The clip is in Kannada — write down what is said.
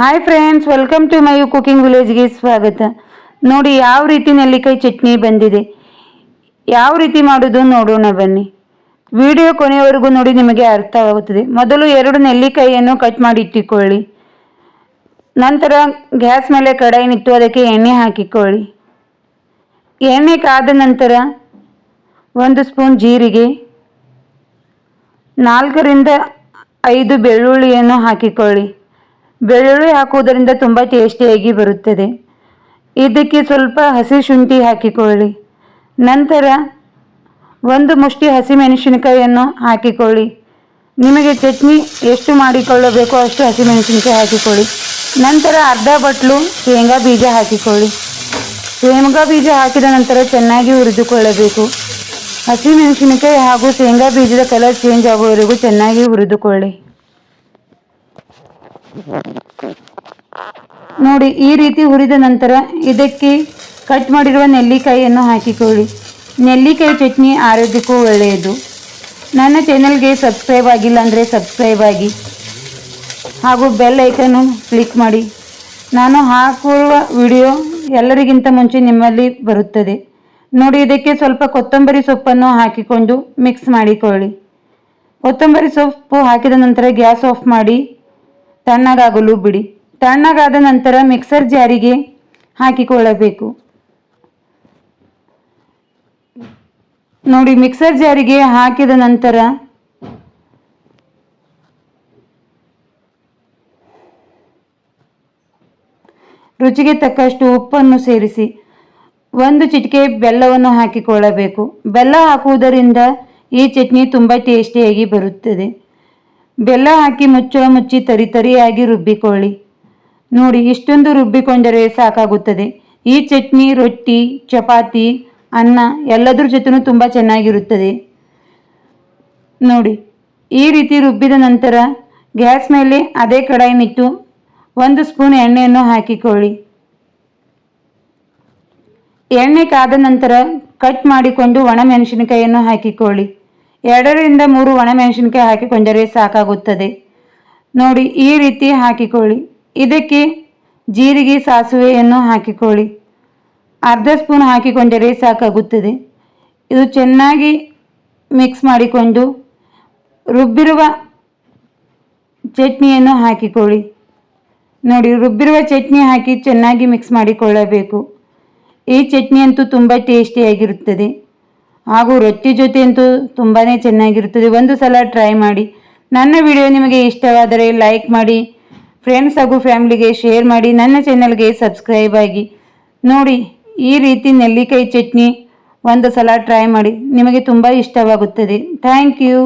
Hi friends welcome to my cooking ವಿಲೇಜ್ಗೆ ಸ್ವಾಗತ. ನೋಡಿ, ಯಾವ ರೀತಿ ನೆಲ್ಲಿಕಾಯಿ ಚಟ್ನಿ ಬಂದಿದೆ. ಯಾವ ರೀತಿ ಮಾಡೋದು ನೋಡೋಣ ಬನ್ನಿ. ವಿಡಿಯೋ ಕೊನೆಯವರೆಗೂ ನೋಡಿ, ನಿಮಗೆ ಅರ್ಥವಾಗುತ್ತದೆ. ಮೊದಲು ಎರಡು ನೆಲ್ಲಿಕಾಯಿಯನ್ನು ಕಟ್ ಮಾಡಿ ಇಟ್ಟುಕೊಳ್ಳಿ. ನಂತರ ಗ್ಯಾಸ್ ಮೇಲೆ ಕಡಾಯಿನಿಟ್ಟು ಅದಕ್ಕೆ ಎಣ್ಣೆ ಹಾಕಿಕೊಳ್ಳಿ. ಎಣ್ಣೆ ಕಾದ ನಂತರ ಒಂದು ಸ್ಪೂನ್ ಜೀರಿಗೆ, ನಾಲ್ಕರಿಂದ ಐದು ಬೆಳ್ಳುಳ್ಳಿಯನ್ನು ಹಾಕಿಕೊಳ್ಳಿ. ಬೆಳ್ಳುಳ್ಳಿ ಹಾಕುವುದರಿಂದ ತುಂಬ ಟೇಸ್ಟಿಯಾಗಿ ಬರುತ್ತದೆ. ಇದಕ್ಕೆ ಸ್ವಲ್ಪ ಹಸಿ ಶುಂಠಿ ಹಾಕಿಕೊಳ್ಳಿ. ನಂತರ ಒಂದು ಮುಷ್ಟಿ ಹಸಿಮೆಣಸಿನಕಾಯಿಯನ್ನು ಹಾಕಿಕೊಳ್ಳಿ. ನಿಮಗೆ ಚಟ್ನಿ ಎಷ್ಟು ಮಾಡಿಕೊಳ್ಳಬೇಕೋ ಅಷ್ಟು ಹಸಿಮೆಣಸಿನಕಾಯಿ ಹಾಕಿಕೊಳ್ಳಿ. ನಂತರ ಅರ್ಧ ಬಟ್ಲು ಶೇಂಗಾ ಬೀಜ ಹಾಕಿಕೊಳ್ಳಿ. ಶೇಂಗಾ ಬೀಜ ಹಾಕಿದ ನಂತರ ಚೆನ್ನಾಗಿ ಹುರಿದುಕೊಳ್ಳಬೇಕು. ಹಸಿಮೆಣಸಿನಕಾಯಿ ಹಾಗೂ ಶೇಂಗಾ ಬೀಜದ ಕಲರ್ ಚೇಂಜ್ ಆಗುವವರೆಗೂ ಚೆನ್ನಾಗಿ ಹುರಿದುಕೊಳ್ಳಿ. ನೋಡಿ, ಈ ರೀತಿ ಹುರಿದ ನಂತರ ಇದಕ್ಕೆ ಕಟ್ ಮಾಡಿರುವ ನೆಲ್ಲಿಕಾಯಿಯನ್ನು ಹಾಕಿಕೊಳ್ಳಿ. ನೆಲ್ಲಿಕಾಯಿ ಚಟ್ನಿ ಆರೋಗ್ಯಕ್ಕೂ ಒಳ್ಳೆಯದು. ನನ್ನ ಚಾನೆಲ್ಗೆ ಸಬ್ಸ್ಕ್ರೈಬ್ ಆಗಿಲ್ಲ ಅಂದರೆ ಸಬ್ಸ್ಕ್ರೈಬ್ ಆಗಿ. ಹಾಗೂ ಬೆಲ್ ಐಕನ್ನು ಕ್ಲಿಕ್ ಮಾಡಿ. ನಾನು ಹಾಕುವ ವಿಡಿಯೋ ಎಲ್ಲರಿಗಿಂತ ಮುಂಚೆ ನಿಮ್ಮಲ್ಲಿ ಬರುತ್ತದೆ. ನೋಡಿ, ಇದಕ್ಕೆ ಸ್ವಲ್ಪ ಕೊತ್ತಂಬರಿ ಸೊಪ್ಪನ್ನು ಹಾಕಿಕೊಂಡು ಮಿಕ್ಸ್ ಮಾಡಿಕೊಳ್ಳಿ. ಕೊತ್ತಂಬರಿ ಸೊಪ್ಪು ಹಾಕಿದ ನಂತರ ಗ್ಯಾಸ್ ಆಫ್ ಮಾಡಿ. ತಣ್ಣಗಾಗಲು ಬಿಡಿ. ತಣ್ಣಗಾದ ನಂತರ ಮಿಕ್ಸರ್ ಜಾರಿಗೆ ಹಾಕಿಕೊಳ್ಳಬೇಕು. ನೋಡಿ ಮಿಕ್ಸರ್ ಜಾರಿಗೆ ಹಾಕಿದ ನಂತರ ರುಚಿಗೆ ತಕ್ಕಷ್ಟು ಉಪ್ಪನ್ನು ಸೇರಿಸಿ ಒಂದು ಚಿಟಿಕೆ ಬೆಲ್ಲವನ್ನು ಹಾಕಿಕೊಳ್ಳಬೇಕು. ಬೆಲ್ಲ ಹಾಕುವುದರಿಂದ ಈ ಚಟ್ನಿ ತುಂಬ ಟೇಸ್ಟಿಯಾಗಿ ಬರುತ್ತದೆ. ಬೆಲ್ಲ ಹಾಕಿ ಮುಚ್ಚಳ ಮುಚ್ಚಿ ತರಿ ತರಿಯಾಗಿ ರುಬ್ಬಿಕೊಳ್ಳಿ. ನೋಡಿ, ಇಷ್ಟೊಂದು ರುಬ್ಬಿಕೊಂಡರೆ ಸಾಕಾಗುತ್ತದೆ. ಈ ಚಟ್ನಿ, ರೊಟ್ಟಿ, ಚಪಾತಿ, ಅನ್ನ ಎಲ್ಲದರ ಜೊತೆನೂ ತುಂಬ ಚೆನ್ನಾಗಿರುತ್ತದೆ. ನೋಡಿ, ಈ ರೀತಿ ರುಬ್ಬಿದ ನಂತರ ಗ್ಯಾಸ್ ಮೇಲೆ ಅದೇ ಕಡಾಯಿನಿಟ್ಟು ಒಂದು ಸ್ಪೂನ್ ಎಣ್ಣೆಯನ್ನು ಹಾಕಿಕೊಳ್ಳಿ. ಎಣ್ಣೆ ಕಾದ ನಂತರ ಕಟ್ ಮಾಡಿಕೊಂಡು ಒಣಮೆಣಸಿನಕಾಯಿಯನ್ನು ಹಾಕಿಕೊಳ್ಳಿ. ಎರಡರಿಂದ ಮೂರು ಒಣಮೆಣಸಿನಕಾಯಿ ಹಾಕಿಕೊಂಡರೆ ಸಾಕಾಗುತ್ತದೆ. ನೋಡಿ, ಈ ರೀತಿ ಹಾಕಿಕೊಳ್ಳಿ. ಇದಕ್ಕೆ ಜೀರಿಗೆ, ಸಾಸಿವೆಯನ್ನು ಹಾಕಿಕೊಳ್ಳಿ. ಅರ್ಧ ಸ್ಪೂನ್ ಹಾಕಿಕೊಂಡರೆ ಸಾಕಾಗುತ್ತದೆ. ಇದು ಚೆನ್ನಾಗಿ ಮಿಕ್ಸ್ ಮಾಡಿಕೊಂಡು ರುಬ್ಬಿರುವ ಚಟ್ನಿಯನ್ನು ಹಾಕಿಕೊಳ್ಳಿ. ನೋಡಿ, ರುಬ್ಬಿರುವ ಚಟ್ನಿ ಹಾಕಿ ಚೆನ್ನಾಗಿ ಮಿಕ್ಸ್ ಮಾಡಿಕೊಳ್ಳಬೇಕು. ಈ ಚಟ್ನಿಯಂತೂ ತುಂಬ ಟೇಸ್ಟಿಯಾಗಿರುತ್ತದೆ. ಹಾಗೂ ರೊಟ್ಟಿ ಜೊತೆ ಅಂತೂ ತುಂಬಾ ಚೆನ್ನಾಗಿರುತ್ತದೆ. ಒಂದು ಸಲ ಟ್ರೈ ಮಾಡಿ. ನನ್ನ ವಿಡಿಯೋ ನಿಮಗೆ ಇಷ್ಟವಾದರೆ ಲೈಕ್ ಮಾಡಿ. ಫ್ರೆಂಡ್ಸ್ ಹಾಗೂ ಫ್ಯಾಮಿಲಿಗೆ ಶೇರ್ ಮಾಡಿ. ನನ್ನ ಚಾನಲ್ಗೆ ಸಬ್ಸ್ಕ್ರೈಬ್ ಆಗಿ. ನೋಡಿ, ಈ ರೀತಿ ನೆಲ್ಲಿಕಾಯಿ ಚಟ್ನಿ ಒಂದು ಸಲ ಟ್ರೈ ಮಾಡಿ. ನಿಮಗೆ ತುಂಬ ಇಷ್ಟವಾಗುತ್ತದೆ. Thank you